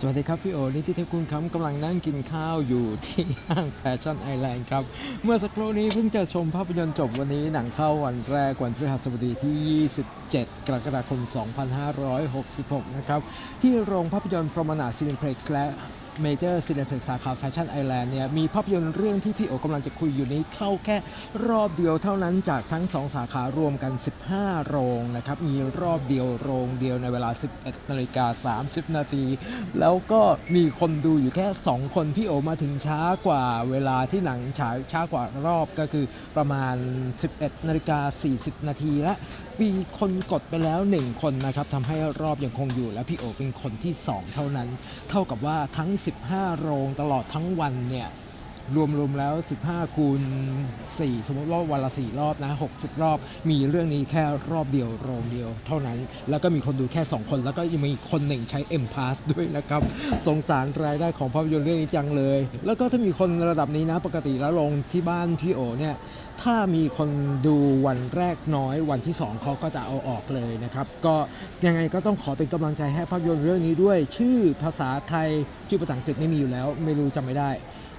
สวัสดีครับ พี่โอนี่ที่เทพคุณครับกำลังนั่งกินข้าวอยู่ที่ห้างแฟชั่นไอแลนด์ครับ เมื่อสักครู่นี้เพิ่งจะชมภาพยนตร์จบวันนี้หนังเข้าวันแรกวันพฤหัสบดีที่ 27 กรกฎาคม 2566 นะครับ ที่โรงภาพยนตร์พรหมนาซินิเพล็กซ์และ เมเจอร์ซีนิเพ็กซ์สาขาแฟชั่นไอแลนด์เนี่ยมีภาพยนตร์เรื่องที่พี่โอกำลังจะคุยอยู่นี้เข้าแค่รอบเดียวเท่านั้นจากทั้ง 2 สาขารวมกัน 15 โรงนะครับมีรอบเดียวโรงเดียวในเวลา 11นาฬิกา30 นาทีแล้วก็มีคนดูอยู่แค่ 2 คนพี่โอมาถึงช้ากว่าเวลาที่หนังฉายช้ากว่ารอบก็คือประมาณ 11นาฬิกา40 นาทีและมีคนกดไปแล้ว 1 คนนะครับทำให้รอบยังคงอยู่และพี่โอเป็นคนที่ 2 เท่านั้น เท่ากับว่าทั้ง15 โรงตลอดทั้งวันเนี่ย รวมๆแล้ว 15 คูณ 4 สมมติว่าวันละ 4 รอบนะ 60 รอบ มีเรื่องนี้แค่รอบเดียวโรงเดียวเท่านั้น แล้วก็มีคนดูแค่ 2 คน แล้วก็ยังมีคนหนึ่งใช้ M Pass ด้วยนะครับ สงสารรายได้ของภาพยนตร์เรื่องนี้จังเลย แล้วก็ถ้ามีคนระดับนี้นะ ปกติแล้วลงที่บ้านพี่โอเนี่ย ถ้ามีคนดูวันแรกน้อยวันที่ 2เขาก็จะเอาออกเลยนะครับ ก็ยังไงก็ต้องขอเป็นกำลังใจให้ภาพยนตร์เรื่องนี้ด้วย ชื่อภาษาไทยชื่อภาษาอังกฤษไม่มีอยู่แล้ว ไม่รู้จำไม่ได้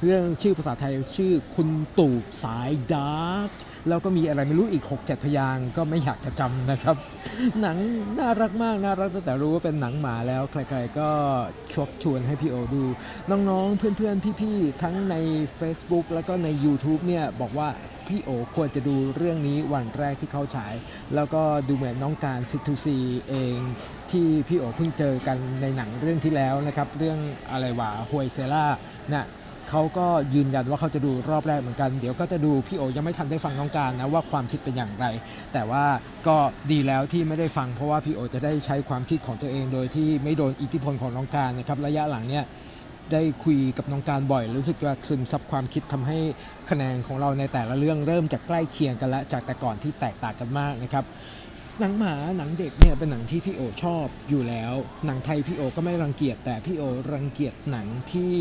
เรื่องชื่อภาษาไทยชื่อคุณตู่สายดาร์กแล้วก็มีอะไรไม่รู้อีก 6-7 พยางก็ไม่อยากจะจำนะครับ หนังน่ารักมาก น่ารักตั้งแต่รู้ว่าเป็นหนังหมาแล้ว ใครๆก็ชวกชวนให้พี่โอดู น้องๆ เพื่อนๆ พี่ๆ ทั้งใน Facebook แล้วก็ใน YouTube เนี่ย บอกว่าพี่โอควรจะดูเรื่องนี้วันแรกที่เข้าฉาย แล้วก็ดูเหมือนน้องการซิทูซีเองที่พี่โอเพิ่งเจอกันในหนังเรื่องที่แล้วนะครับ เรื่องอะไรวะฮวยเซล่านะ เขาก็ยืนยันว่าเขาจะดูรอบแรกเหมือนกัน เดี๋ยวก็จะดูพี่โอยังไม่ทันได้ฟังน้องการนะว่าความคิดเป็นอย่างไร แต่ว่าก็ดีแล้วที่ไม่ได้ฟังเพราะว่าพี่โอจะได้ใช้ความคิดของตัวเอง โดยที่ไม่โดนอิทธิพลของน้องการนะครับระยะหลังเนี่ยได้คุยกับน้องการบ่อย รู้สึกว่าซึมซับความคิดทำให้คะแนนของเราในแต่ละเรื่องเริ่มจากใกล้เคียงกันล้วจากแต่ก่อนที่แตกต่างกันมากนะครับ หนังหมาหนังเด็กเนี่ยเป็นหนังที่พี่โอชอบอยู่แล้ว หนังไทยพี่โอก็ไม่รังเกียจแต่พี่โอรังเกียจหนังที่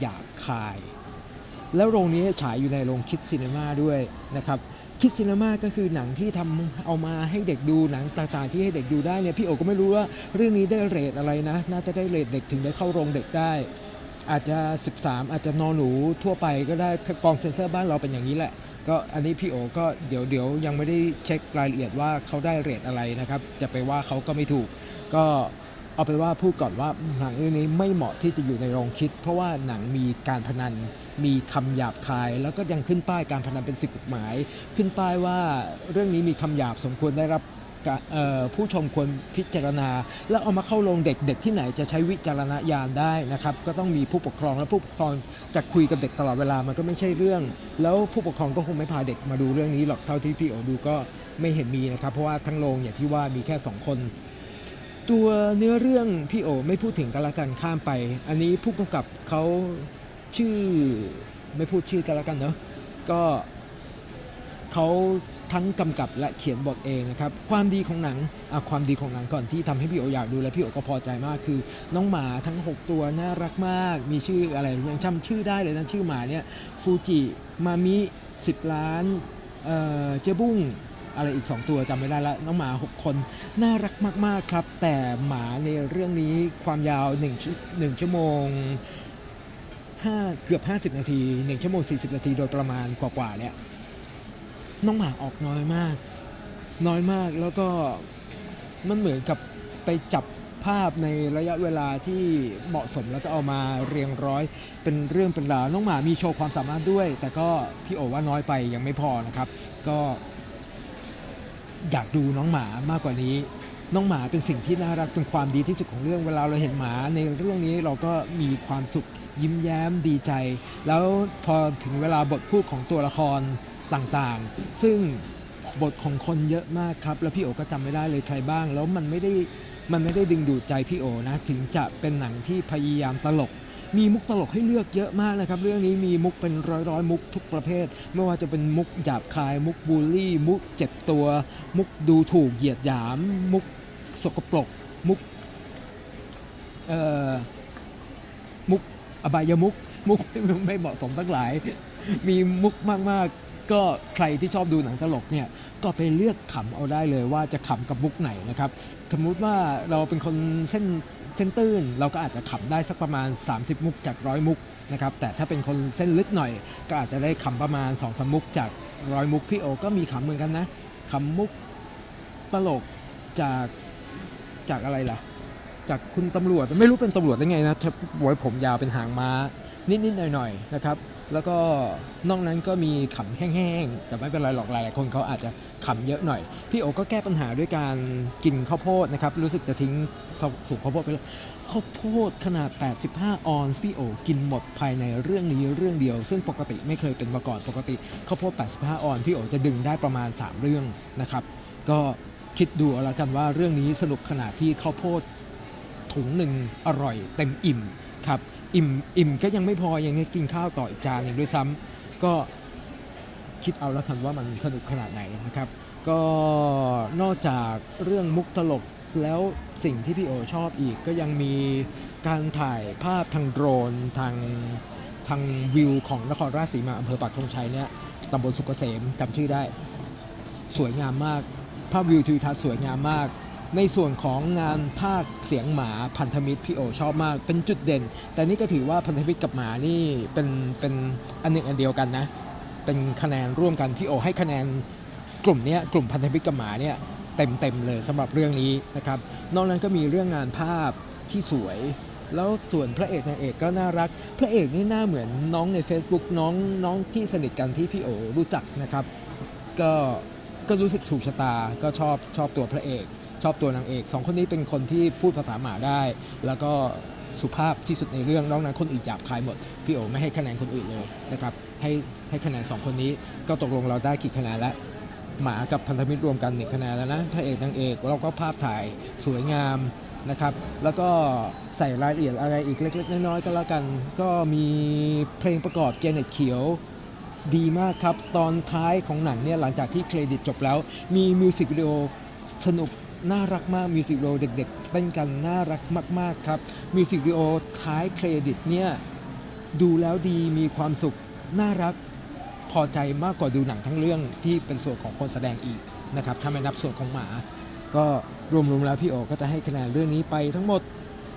หยาบคาย แล้วโรงนี้ฉายอยู่ในโรงคิดซีนีมาด้วยนะครับคิดซีนีมาก็คือหนังที่ทำเอามาให้เด็กดูหนังต่างๆที่ให้เด็กดูได้เนี่ยพี่โอก็ไม่รู้ว่าเรื่องนี้ได้เรทอะไรนะ น่าจะได้เรทเด็กถึงได้เข้าโรงเด็กได้ อาจจะ 13 อาจจะนอนหนูทั่วไปก็ได้กองเซ็นเซอร์บ้านเราเป็นอย่างนี้แหละ ก็อันนี้พี่โอก็เดี๋ยวเดี๋ยวยังไม่ได้เช็ครายละเอียดว่าเขาได้เรทอะไรนะครับ จะไปว่าเขาก็ไม่ถูก ก็เอาเป็นว่าพูดก่อนว่าหนังเรื่องนี้ไม่เหมาะที่จะอยู่ในโรงคิด เพราะว่าหนังมีการพนัน มีคำหยาบคาย แล้วก็ยังขึ้นป้ายการพนันเป็นสิ่งกฎหมาย ขึ้นป้ายว่าเรื่องนี้มีคำหยาบสมควรได้รับ ผู้ชมควรพิจารณา แล้วเอามาเข้าโรงเด็กเด็กที่ไหนจะใช้วิจารณญาณได้นะครับก็ต้องมีผู้ปกครองและผู้ปกครองจะคุยกับเด็กตลอดเวลามันก็ไม่ใช่เรื่อง แล้วผู้ปกครองก็คงไม่พาเด็กมาดูเรื่องนี้หรอกเท่าที่พี่โอดูก็ไม่เห็นมีนะครับ เพราะว่าทั้งโรงอย่างที่ว่ามีแค่สองคน ตัวเนื้อเรื่องพี่โอไม่พูดถึงกันละกันข้ามไป อันนี้ผู้กำกับเขาชื่อไม่พูดชื่อกันละกันเนาะก็เขา ทั้งกำกับและเขียนบทเองนะครับ ความดีของหนังความดีของหนังก่อนที่ทำให้พี่โออยากดูและพี่โอก็พอใจมากคือ น้องหมาทั้ง 6 ตัวน่ารักมาก มีชื่ออะไรยังจำชื่อได้เลยนะชื่อหมาเนี่ยฟูจิมามิ10 ล้านเอ่อเจบุ้งอะไรอีก 2 ตัวจำไม่ได้ละน้องหมา 6 คน น่ารักมากๆครับ แต่หมาในเรื่องนี้ความยาว1ชั่วหนึ่งชั่วโมงห้าเกือบ 50 นาที 1 ชั่วโมง 40 นาทีโดยประมาณกว่าๆเนี่ย น้องหมาออกน้อยมาก น้อยมากแล้วก็มันเหมือนกับไปจับภาพในระยะเวลาที่เหมาะสมแล้วก็เอามาเรียงร้อย เป็นเรื่องเป็นราวน้องหมามีโชว์ความสามารถด้วย แต่ก็พี่โอว่าน้อยไปยังไม่พอนะครับ ก็อยากดูน้องหมามากกว่านี้ น้องหมาเป็นสิ่งที่น่ารักเป็นความดีที่สุดของเรื่องเวลาเราเห็นหมาในเรื่องนี้เราก็มีความสุขยิ้มแย้มดีใจ แล้วพอถึงเวลาบทพูดของตัวละคร ต่างๆ ซึ่งบทของคนเยอะมากครับ แล้วพี่โอก็จำไม่ได้เลยใครบ้าง แล้วมันไม่ได้มันไม่ได้ดึงดูดใจพี่โอนะ ถึงจะเป็นหนังที่พยายามตลก มีมุกตลกให้เลือกเยอะมากนะครับ เรื่องนี้มีมุกเป็นร้อยร้อยๆมุกทุกประเภท ไม่ว่าจะเป็นมุกหยาบคาย มุกบูลลี่ มุกเจ็บตัว มุกดูถูกเหยียดหยาม มุกสกปรก มุกเอ่อมุกอบายมุก มุกไม่เหมาะสมทั้งหลาย มีมุกมากๆ ก็ใครที่ชอบดูหนังตลกเนี่ยก็ไปเลือกขำเอาได้เลยว่าจะขำกับมุกไหนนะครับสมมุติว่าเราเป็นคนเส้นเส้นตื้นเราก็อาจจะขำได้สักประมาณ 30 มุกจากร้อยมุกนะครับแต่ถ้าเป็นคนเส้นลึกหน่อย ก็อาจจะได้ขำประมาณ2อสมุกจากร้อยมุกพี่โอก็มีขำเหมือนกันนะขำมุกตลกจากจากอะไรล่ะ จากคุณตำรวจไม่รู้เป็นตำรวจได้ไงนะถ้าไว้ผมยาวเป็นหางม้านิดๆหน่อยๆนะครับ แล้วก็นอกนั้นก็มีขำแห้งๆ แต่ไม่เป็นไรหรอกหลายๆคนเขาอาจจะขำเยอะหน่อย พี่โอก็แก้ปัญหาด้วยการกินข้าวโพดนะครับ รู้สึกจะทิ้งถูกข้าวโพดไปแล้วข้าวโพดขนาด 85 ออนซ์พี่โอกินหมดภายในเรื่องนี้เรื่องเดียว ซึ่งปกติไม่เคยเป็นมาก่อนปกติข้าวโพด 85 ออนซ์พี่โอจะดึงได้ประมาณ 3 เรื่องนะครับ ก็คิดดูเอาละกันว่าเรื่องนี้สนุกขนาดที่ข้าวโพด ถุงหนึ่งอร่อยเต็มอิ่มครับอิ่มอิ่มก็ยังไม่พอยังได้กินข้าวต่ออีกจานหนึ่งด้วยซ้ำก็คิดเอาแล้วกันว่ามันสนุกขนาดไหนนะครับ ก็นอกจากเรื่องมุกตลกแล้วสิ่งที่พี่โอชอบอีกก็ยังมีการถ่ายภาพทางโดรนทางทางวิวของนครราชสีมาอำเภอปักธงชัยเนี่ยตำบลสุกเกษมจำชื่อได้ สวยงามมาก ภาพวิวทิวทัศน์สวยงามมาก ในส่วนของงานภาคเสียงหมาพันธมิตรพี่โอชอบมาก เป็นจุดเด่น แต่นี่ก็ถือว่าพันธมิตรกับหมานี่เป็นเป็นอันหนึ่งอันเดียวกันนะ เป็นคะแนนร่วมกันพี่โอให้คะแนนกลุ่มนี้กลุ่มพันธมิตรกับหมาเนี่ยเต็มเต็มเลยสำหรับเรื่องนี้นะครับนอกนั้นก็มีเรื่องงานภาพที่สวย แล้วส่วนพระเอกนางเอกก็น่ารัก พระเอกนี่หน้าเหมือนน้องใน Facebook น้องน้องที่สนิทกันที่พี่โอรู้จักนะครับ ก็ก็รู้สึกถูกชะตาก็ชอบชอบตัวพระเอก ชอบตัวนางเอกสองคนนี้เป็นคนที่พูดภาษาหมาได้ แล้วก็สุภาพที่สุดในเรื่องนอกนั้นคนอื่นหยาบคายหมด พี่โอไม่ให้คะแนนคนอื่นเลยนะครับให้ให้คะแนนสองคนนี้ก็ตกลงเราได้กี่คะแนนแล้วหมากับพันธมิตรรวมกันหนึ่งคะแนนแล้วนะพระเอกนางเอกแล้วก็ภาพถ่ายสวยงามนะครับ แล้วก็ใส่รายละเอียดอะไรอีกเล็กๆ น้อยๆก็แล้วกัน ก็มีเพลงประกอบเจเน็ตเขียวดีมากครับ ตอนท้ายของหนังเนี่ยหลังจากที่เครดิตจบแล้ว มีมิวสิกวิดีโอสนุก น่ารักมากมิวสิกวิดีโอเด็กๆเต้นกันน่ารักมาก ๆ ครับมิวสิกวิดีโอท้ายเครดิตเนี่ยดูแล้วดีมีความสุข น่ารักพอใจมากกว่าดูหนังทั้งเรื่องที่เป็นส่วนของคนแสดงอีกนะครับถ้าไม่นับส่วนของหมา ก็รวมๆแล้วพี่โอก็จะให้คะแนนเรื่องนี้ไปทั้งหมด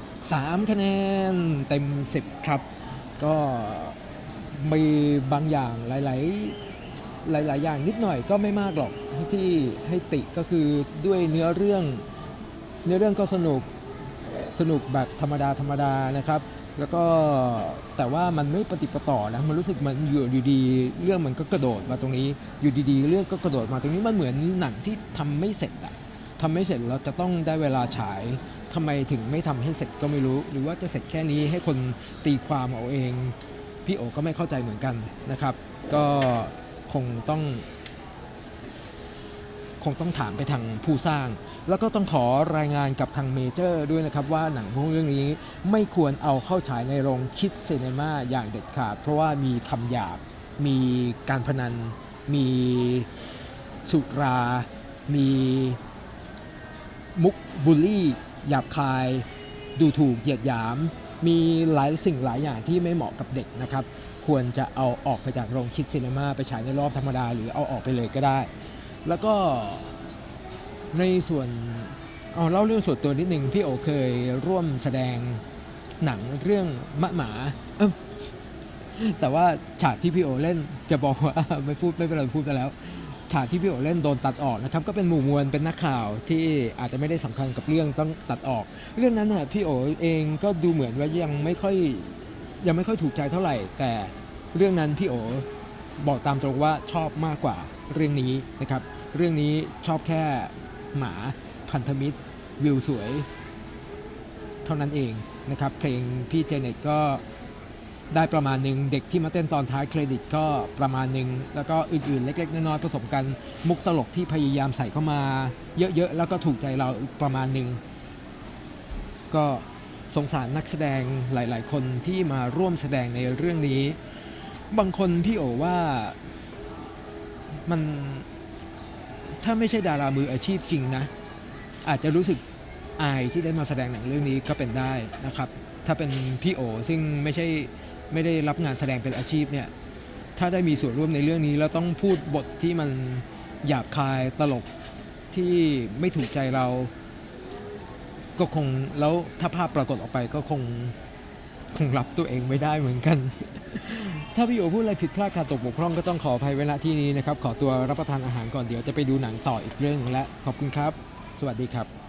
3 คะแนนเต็ม 10 ครับ ก็มีบางอย่างหลาย ๆ หลาย ๆ อย่างนิดหน่อยก็ไม่มากหรอก ที่ให้ติก็คือด้วยเนื้อเรื่องเนื้อเรื่องก็สนุกสนุกแบบธรรมดาธรรมดานะครับ แล้วก็แต่ว่ามันไม่ปฏิปต่อนะมันรู้สึกมันอยู่ดีๆเรื่องมันก็กระโดดมาตรงนี้ อยู่ดีๆ เรื่องก็กระโดดมาตรงนี้มันเหมือนหนังที่ทำไม่เสร็จอะทำไม่เสร็จแล้วจะต้องได้เวลาฉายทำไมถึงไม่ทำให้เสร็จก็ไม่รู้ หรือว่าจะเสร็จแค่นี้ให้คนตีความเอาเอง พี่โอก็ไม่เข้าใจเหมือนกันนะครับ ก็คงต้อง คงต้องถามไปทางผู้สร้าง แล้วก็ต้องขอรายงานกับทางเมเจอร์ด้วยนะครับว่าหนังพวกเรื่องนี้ไม่ควรเอาเข้าฉายในโรงคิดซีเนมาอย่างเด็ดขาด เพราะว่ามีคำหยาบ มีการพนัน มีสุรา มีมุกบูลลี่หยาบคาย ดูถูกเหยียดหยาม มีหลายสิ่งหลายอย่างที่ไม่เหมาะกับเด็กนะครับ ควรจะเอาออกไปจากโรงคิดซีเนมาไปฉายในรอบธรรมดา หรือเอาออกไปเลยก็ได้ แล้วก็ในส่วนเอาเล่าเรื่องส่วนตัวนิดนึงพี่โอเคยร่วมแสดงหนังเรื่องมะหมาแต่ว่าฉากที่พี่โอเล่นจะบอกว่าไม่พูดไม่เป็นไรพูดไปแล้ว ฉากที่พี่โอเล่นโดนตัดออกนะครับก็เป็นหมู่มวลเป็นนักข่าวที่อาจจะไม่ได้สำคัญกับเรื่องต้องตัดออก เรื่องนั้นน่ะพี่โอเองก็ดูเหมือนว่ายังไม่ค่อยยังไม่ค่อยถูกใจเท่าไหร่ แต่เรื่องนั้นพี่โอบอกตามตรงว่าชอบมากกว่า เรื่องนี้นะครับ เรื่องนี้ชอบแค่หมาพันธมิตรวิวสวย เท่านั้นเองนะครับ เพลงพี่เจเน็ตก็ได้ประมาณหนึ่งเด็กที่มาเต้นตอนท้ายเครดิตก็ประมาณหนึ่งแล้วก็อื่นๆ เล็ก ๆ น้อยๆผสมกันมุกตลกที่พยายามใส่เข้ามา เยอะๆ แล้วก็ถูกใจเราประมาณหนึ่งก็สงสารนักแสดงหลาย ๆ คนที่มาร่วมแสดงในเรื่องนี้ บางคนพี่โอว่า มันถ้าไม่ใช่ดารามืออาชีพจริงนะ อาจจะรู้สึกอายที่ได้มาแสดงหนังเรื่องนี้ก็เป็นได้นะครับ ถ้าเป็นพี่โอซึ่งไม่ใช่ไม่ได้รับงานแสดงเป็นอาชีพเนี่ยถ้าได้มีส่วนร่วมในเรื่องนี้ แล้วต้องพูดบทที่มันหยาบคายตลกที่ไม่ถูกใจเรา ก็คงแล้วถ้าภาพปรากฏออกไปก็คง คงรับตัวเองไม่ได้เหมือนกัน ถ้าพี่โอพูดอะไรผิดพลาดขาดตกบกพร่องก็ต้องขออภัยเวลาที่นี้นะครับ ขอตัวรับประทานอาหารก่อนเดี๋ยวจะไปดูหนังต่ออีกเรื่องหนึ่งและขอบคุณครับ สวัสดีครับ